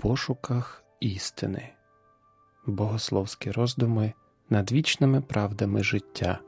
пошуках істини, богословські роздуми над вічними правдами життя.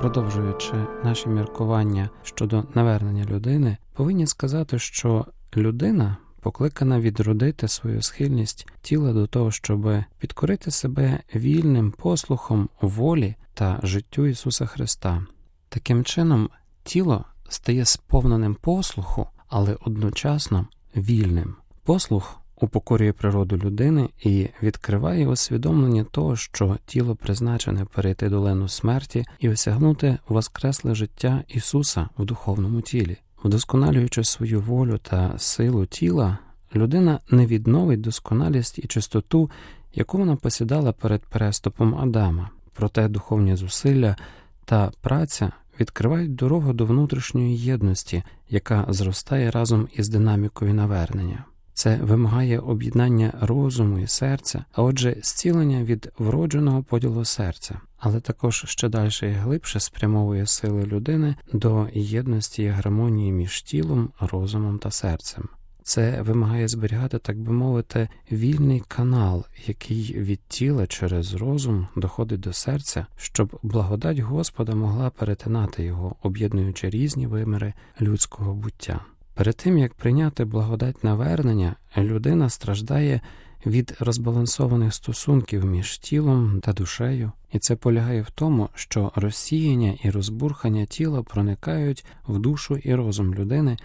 Продовжуючи наші міркування щодо навернення людини, повинні сказати, що людина покликана відродити свою схильність тіла до того, щоб підкорити себе вільним послухом волі та життю Ісуса Христа. Таким чином, тіло стає сповненим послуху, але одночасно вільним. Послух упокорює природу людини і відкриває усвідомлення того, що тіло призначене перейти долину смерті і осягнути воскресле життя Ісуса в духовному тілі. Вдосконалюючи свою волю та силу тіла, людина не відновить досконалість і чистоту, яку вона посідала перед переступом Адама, проте духовні зусилля та праця відкривають дорогу до внутрішньої єдності, яка зростає разом із динамікою навернення. Це вимагає об'єднання розуму і серця, а отже, зцілення від вродженого поділу серця, але також ще далі і глибше спрямовує сили людини до єдності і гармонії між тілом, розумом та серцем. Це вимагає зберігати, так би мовити, вільний канал, який від тіла через розум доходить до серця, щоб благодать Господа могла перетинати його, об'єднуючи різні виміри людського буття. Перед тим як прийняти благодать навернення, людина страждає від розбалансованих стосунків між тілом та душею, і це полягає в тому, що розсіяння і розбурхання тіла проникають в душу і розум людини,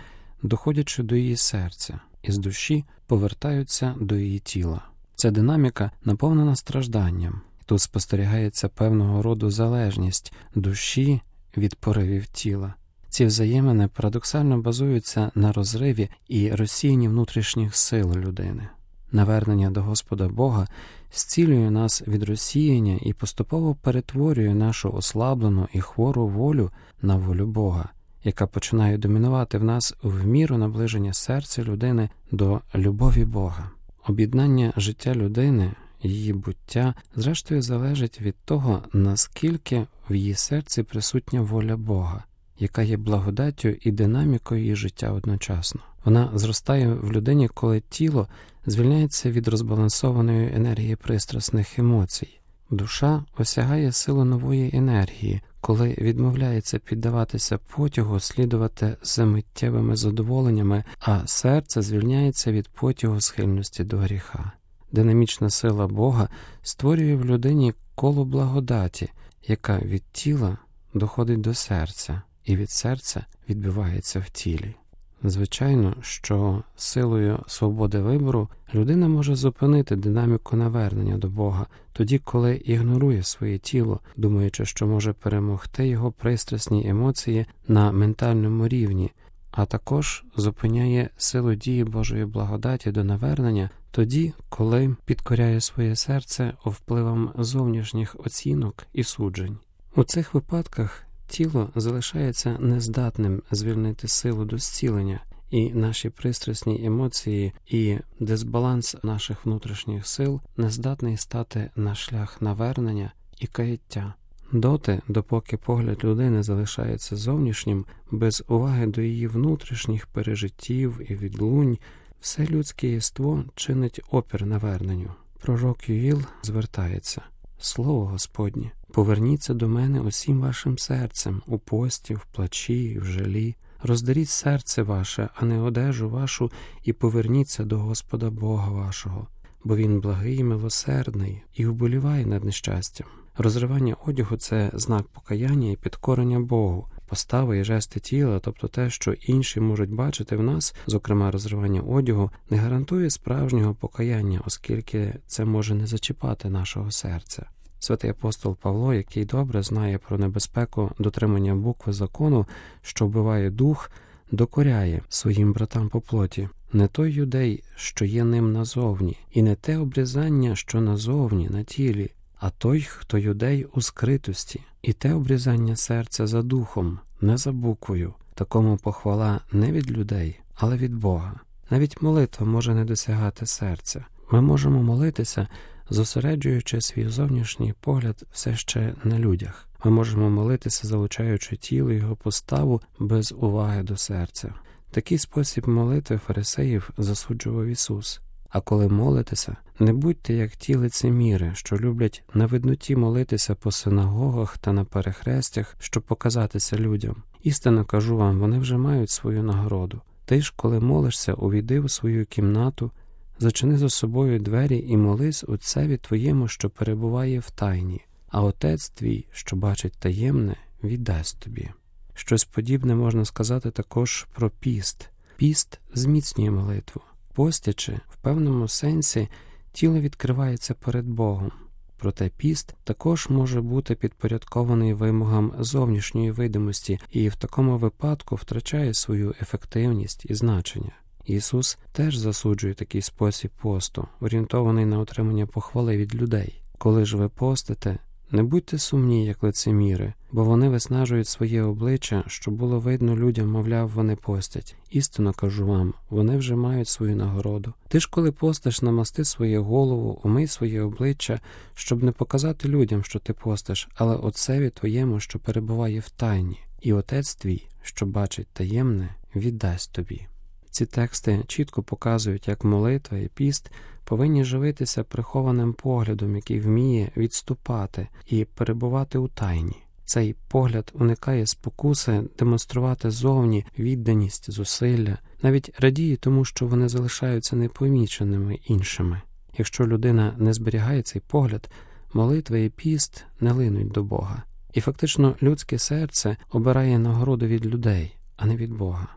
доходячи до її серця, і з душі повертаються до її тіла. Ця динаміка наповнена стражданням, тут спостерігається певного роду залежність душі від поривів тіла. Ці взаємини парадоксально базуються на розриві і розсіянні внутрішніх сил людини. Навернення до Господа Бога зцілює нас від розсіяння і поступово перетворює нашу ослаблену і хвору волю на волю Бога, яка починає домінувати в нас в міру наближення серця людини до любові Бога. Об'єднання життя людини, її буття, зрештою залежить від того, наскільки в її серці присутня воля Бога яка є благодаттю і динамікою її життя одночасно. Вона зростає в людині, коли тіло звільняється від розбалансованої енергії пристрасних емоцій. Душа осягає силу нової енергії, коли відмовляється піддаватися потягу, слідувати за миттєвими задоволеннями, а серце звільняється від потягу схильності до гріха. Динамічна сила Бога створює в людині коло благодаті, яка від тіла доходить до серця і від серця відбивається в тілі. Звичайно, що силою свободи вибору людина може зупинити динаміку навернення до Бога тоді, коли ігнорує своє тіло, думаючи, що може перемогти його пристрасні емоції на ментальному рівні, а також зупиняє силу дії Божої благодаті до навернення тоді, коли підкоряє своє серце впливом зовнішніх оцінок і суджень. У цих випадках тіло залишається нездатним звільнити силу до зцілення, і наші пристрасні емоції і дисбаланс наших внутрішніх сил не здатний стати на шлях навернення і каяття. Доти, допоки погляд людини залишається зовнішнім, без уваги до її внутрішніх пережиттів і відлунь, все людське єство чинить опір наверненню. Пророк Юїл звертається Слово Господнє, поверніться до мене усім вашим серцем, у пості, в плачі, в жалі. Роздаріть серце ваше, а не одежу вашу, і поверніться до Господа Бога вашого, бо Він благий і милосердний і вболіває над нещастям. Розривання одягу це знак покаяння і підкорення Богу, постави і жести тіла, тобто те, що інші можуть бачити в нас, зокрема розривання одягу, не гарантує справжнього покаяння, оскільки це може не зачіпати нашого серця. Святий апостол Павло, який добре знає про небезпеку дотримання букви закону, що вбиває дух, докоряє своїм братам по плоті, не той юдей, що є ним назовні, і не те обрізання, що назовні на тілі, а той, хто юдей у скритості, і те обрізання серця за духом, не за буквою, такому похвала не від людей, але від Бога. Навіть молитва може не досягати серця. Ми можемо молитися, зосереджуючи свій зовнішній погляд все ще на людях. Ми можемо молитися, залучаючи тіло його поставу без уваги до серця. Такий спосіб молитви фарисеїв засуджував Ісус. А коли молитеся, не будьте як ті лицеміри, що люблять на видноті молитися по синагогах та на перехрестях, щоб показатися людям. Істинно кажу вам, вони вже мають свою нагороду. Ти ж, коли молишся, увійди в свою кімнату, зачини за собою двері і молись Отцеві твоєму, що перебуває в тайні, а Отець твій, що бачить таємне, віддасть тобі. Щось подібне можна сказати також про піст. Піст зміцнює молитву. Постячи, в певному сенсі, тіло відкривається перед Богом. Проте піст також може бути підпорядкований вимогам зовнішньої видимості і в такому випадку втрачає свою ефективність і значення. Ісус теж засуджує такий спосіб посту, орієнтований на отримання похвали від людей. Коли ж ви постите, не будьте сумні, як лицеміри, бо вони виснажують своє обличчя, щоб було видно людям, мовляв, вони постять. Істинно кажу вам, вони вже мають свою нагороду. Ти ж, коли постиш, намасти своє голову, умий своє обличчя, щоб не показати людям, що ти постиш, але отцеві твоєму, що перебуває в тайні, і отець твій, що бачить таємне, віддасть тобі. Ці тексти чітко показують, як молитва і піст повинні живитися прихованим поглядом, який вміє відступати і перебувати у тайні. Цей погляд уникає спокуси демонструвати зовні відданість, зусилля, навіть радіє тому, що вони залишаються непоміченими іншими. Якщо людина не зберігає цей погляд, молитва і піст не линуть до Бога. І фактично людське серце обирає нагороду від людей, а не від Бога.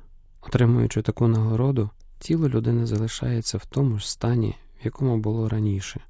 Отримуючи таку нагороду, тіло людини залишається в тому ж стані, в якому було раніше,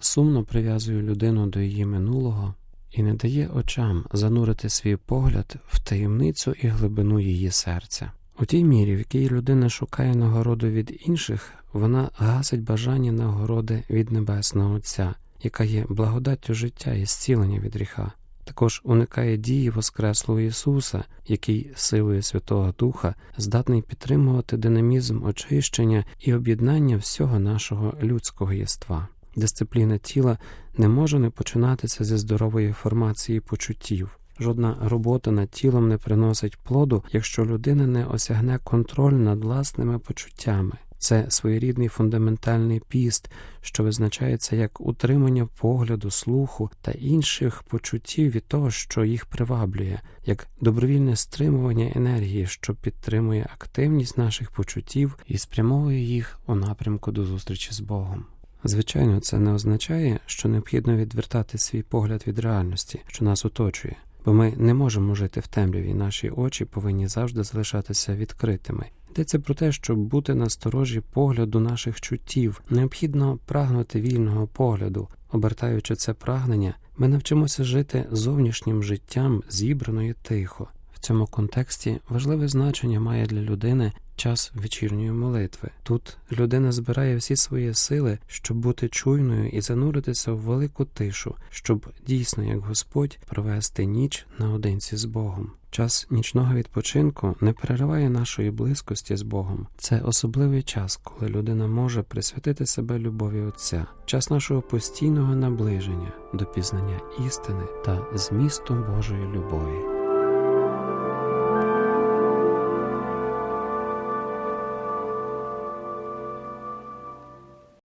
сумно прив'язує людину до її минулого і не дає очам занурити свій погляд в таємницю і глибину її серця. У тій мірі, в якій людина шукає нагороду від інших, вона гасить бажання нагороди від Небесного Отця, яка є благодаттю життя і зцілення від гріха. Також уникає дії Воскреслого Ісуса, який силою Святого Духа здатний підтримувати динамізм очищення і об'єднання всього нашого людського єства. Дисципліна тіла не може не починатися зі здорової формації почуттів. Жодна робота над тілом не приносить плоду, якщо людина не осягне контроль над власними почуттями. Це своєрідний фундаментальний піст, що визначається як утримання погляду, слуху та інших почуттів від того, що їх приваблює, як добровільне стримування енергії, що підтримує активність наших почуттів і спрямовує їх у напрямку до зустрічі з Богом. Звичайно, це не означає, що необхідно відвертати свій погляд від реальності, що нас оточує, бо ми не можемо жити в темряві, наші очі повинні завжди залишатися відкритими. Йдеться про те, щоб бути насторожі погляду наших чуттів, необхідно прагнути вільного погляду. Обертаючи це прагнення, ми навчимося жити зовнішнім життям зібрано тихо. Цьому контексті важливе значення має для людини час вечірньої молитви. Тут людина збирає всі свої сили, щоб бути чуйною і зануритися в велику тишу, щоб дійсно, як Господь, провести ніч наодинці з Богом. Час нічного відпочинку не перериває нашої близькості з Богом. Це особливий час, коли людина може присвятити себе любові Отця, час нашого постійного наближення до пізнання істини та змісту Божої любові.